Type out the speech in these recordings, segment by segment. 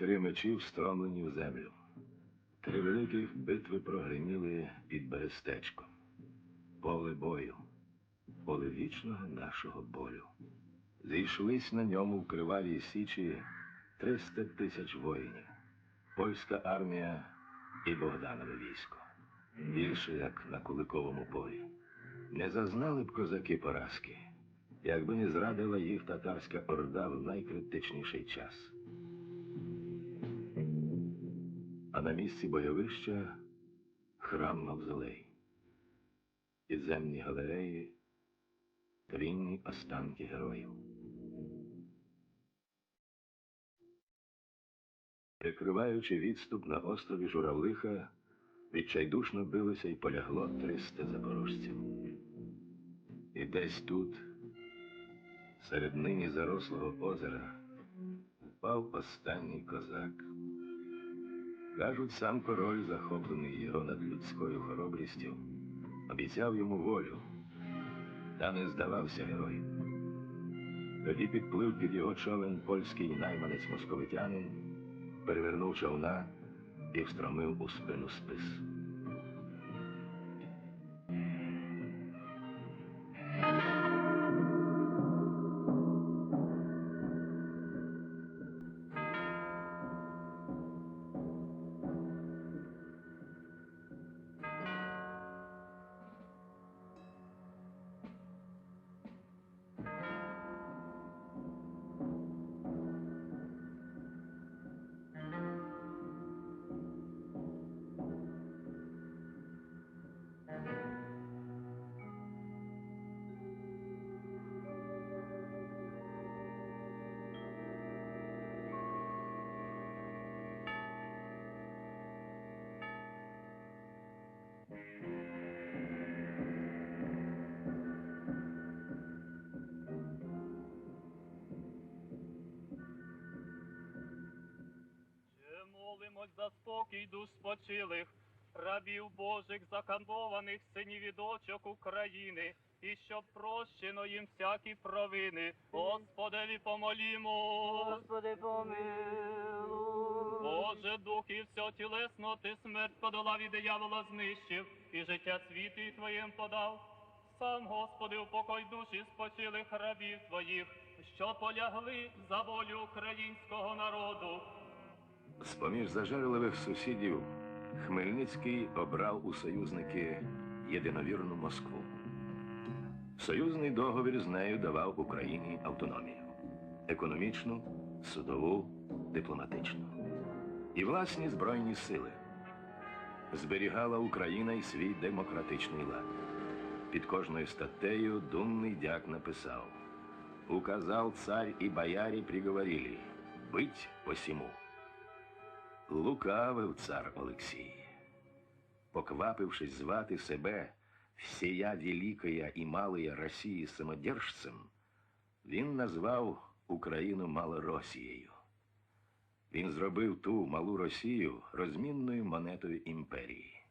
три мечі встромлені в землю. Три великих битви прогриміли під Берестечком. Поле бою, поле вічного нашого болю. Зійшлись на ньому в кривавій січі 300 тисяч воїнів, польська армія і Богданове військо. Більше як на Куликовому полі. Не зазнали б козаки поразки, якби не зрадила їх татарська орда в найкритичніший час. А на місці бойовища храм Мавзолей, підземні галереї, тлінні останки героїв. Прикриваючи відступ на острові Журавлиха, відчайдушно билося і полягло 300 запорожців. І десь тут, серед нині зарослого озера, впав останній козак. Кажуть, сам король, захоплений його надлюдською хоробрістю, обіцяв йому волю, та не здавався герой. Тоді підплив під його човен польський найманець московитянин, перевернув човна і встромив у спину спис. За спокій душ спочилих, рабів Божих, закамбованих синів і дочок України, і щоб прощено їм всякі провини. Господеві помолімо. Господи, помилуй. Боже, дух і все тілесно, ти смерть подолав і диявола знищив, і життя світу і твоїм подав. Сам, Господи, упокой душі спочилих рабів твоїх, що полягли за волю українського народу. З-поміж зажерливих сусідів Хмельницький обрав у союзники єдиновірну Москву. Союзний договір з нею давав Україні автономію економічну, судову, дипломатичну і власні збройні сили. Зберігала Україна й свій демократичний лад. Під кожною статтею думний дяк написав Указал царь и бояре приговорили быть посему. Лукавив цар Олексій. Поквапившись звати себе всія великая і малая Росії самодержцем, він назвав Україну Малоросією. Він зробив ту малу Росію розмінною монетою імперії.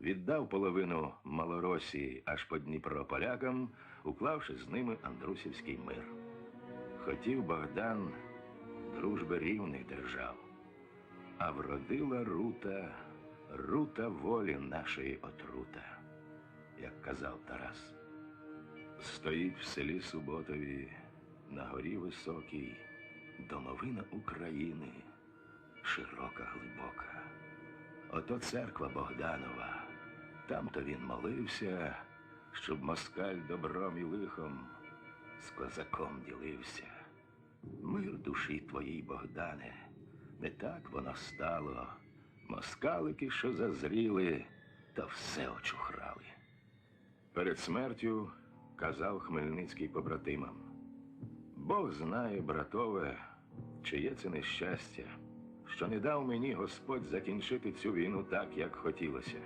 Віддав половину Малоросії аж по Дніпро полякам, уклавши з ними Андрусівський мир. Хотів Богдан дружби рівних держав. А вродила рута, рута волі нашої отрута, як казав Тарас. Стоїть в селі Суботові на горі високій домовина України, широка, глибока. Ото церква Богданова. Там-то він молився, щоб москаль добром і лихом з козаком ділився. Мир душі твоїй, Богдане, не так воно стало. Москалики, що зазріли, та все очухрали. Перед смертю казав Хмельницький побратимам. Бог знає, братове, чиє це нещастя, що не дав мені Господь закінчити цю війну так, як хотілося.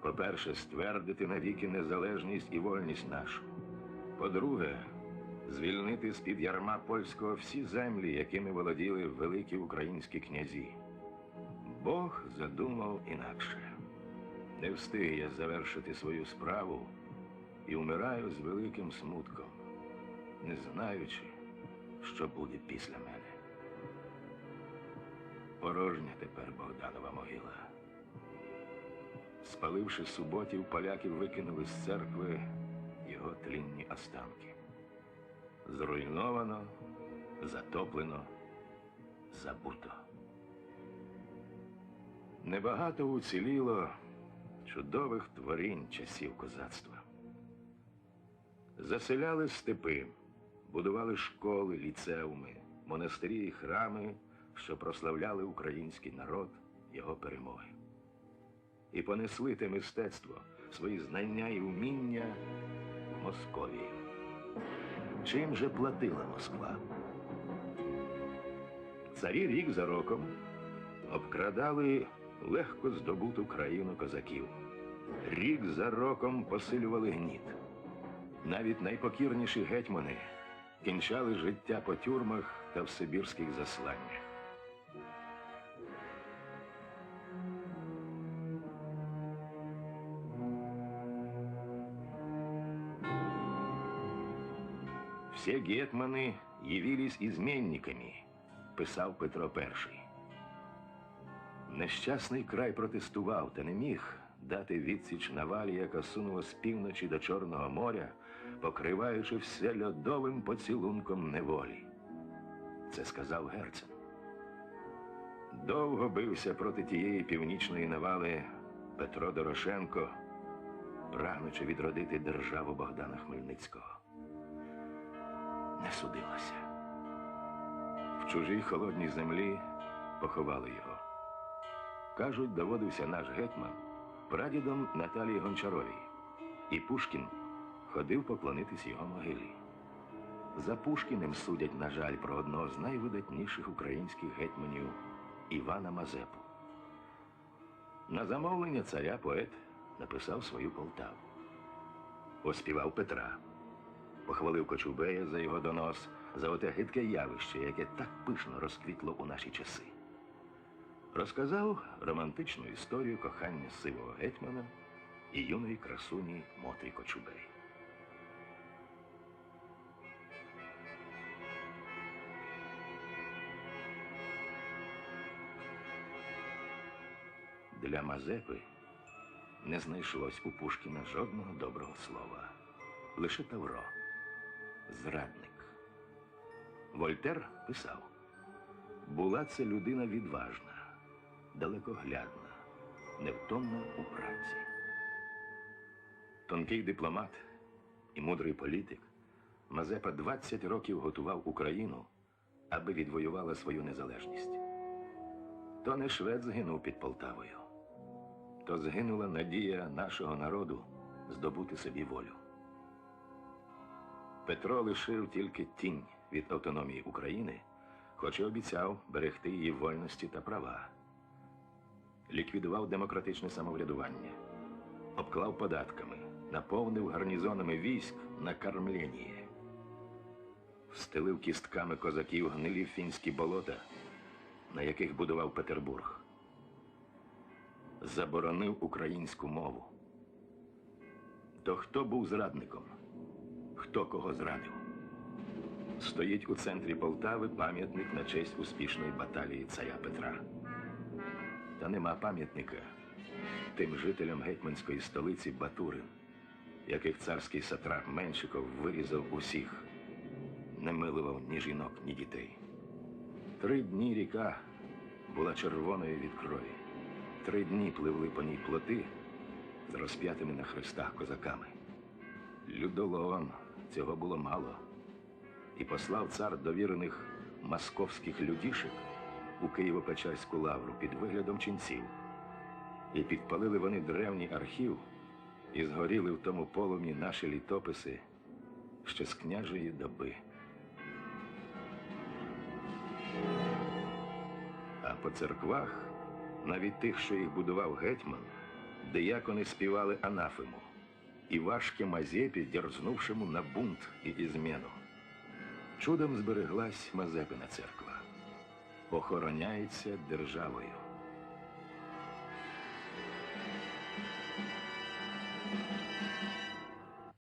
По-перше, ствердити навіки незалежність і вольність нашу. По-друге, звільнити з-під ярма польського всі землі, якими володіли великі українські князі. Бог задумав інакше. Не встиг я завершити свою справу і вмираю з великим смутком, не знаючи, що буде після мене. Порожня тепер Богданова могила. Спаливши суботів, поляки викинули з церкви його тлінні останки. Зруйновано, затоплено, забуто. Небагато уціліло чудових творінь часів козацтва. Заселяли степи, будували школи, ліцеуми, монастирі і храми, що прославляли український народ, його перемоги. І понесли те мистецтво, свої знання і вміння в Московію. Чим же платила Москва? Царі рік за роком обкрадали легко здобуту країну козаків. Рік за роком посилювали гніт. Навіть найпокірніші гетьмани кінчали життя по тюрмах та в сибірських засланнях. Все гетманы явились изменниками, писав Петро І. Нещасний край протестував та не міг дати відсіч навалі, яка сунула з півночі до Чорного моря, покриваючи все льодовим поцілунком неволі. Це сказав Герцен. Довго бився проти тієї північної навали Петро Дорошенко, прагнучи відродити державу Богдана Хмельницького. Не судилося. В чужій холодній землі поховали його. Кажуть, доводився наш гетьман прадідом Наталії Гончаровій. І Пушкін ходив поклонитись його могилі. За Пушкіним судять, на жаль, про одного з найвидатніших українських гетьманів Івана Мазепу. На замовлення царя поет написав свою Полтаву. Оспівав Петра, похвалив Кочубея за його донос, за оте гидке явище, яке так пишно розквітло у наші часи. Розказав романтичну історію кохання сивого гетьмана і юної красуні Мотрі Кочубей. Для Мазепи не знайшлось у Пушкіна жодного доброго слова. Лише Тавро. Зрадник. Вольтер писав: була це людина відважна, далекоглядна, невтомна у праці. Тонкий дипломат і мудрий політик, Мазепа 20 років готував Україну, аби відвоювала свою незалежність. То не швед згинув під Полтавою, то згинула надія нашого народу здобути собі волю. Петро лишив тільки тінь від автономії України, хоч і обіцяв берегти її вольності та права. Ліквідував демократичне самоврядування, обклав податками, наповнив гарнізонами військ на кормлення, встелив кістками козаків гнилі фінські болота, на яких будував Петербург. Заборонив українську мову. То хто був зрадником? Хто кого зрадив? Стоїть у центрі Полтави пам'ятник на честь успішної баталії царя Петра. Та нема пам'ятника тим жителям гетьманської столиці Батурин, яких царський сатрап Меншиков вирізав усіх, не милував ні жінок, ні дітей. Три дні ріка була червоною від крові. Три дні пливли по ній плоти з розп'ятими на хрестах козаками. Людоловам цього було мало. І послав цар довірених московських людішек у Києво-Печерську лавру під виглядом ченців. І підпалили вони древній архів і згоріли в тому полум'ї наші літописи ще з княжої доби. А по церквах, навіть тих, що їх будував гетьман, диякони співали анафему і важке Мазепі, дерзнувшому на бунт і ізмену. Чудом збереглась Мазепина церква. Охороняється державою.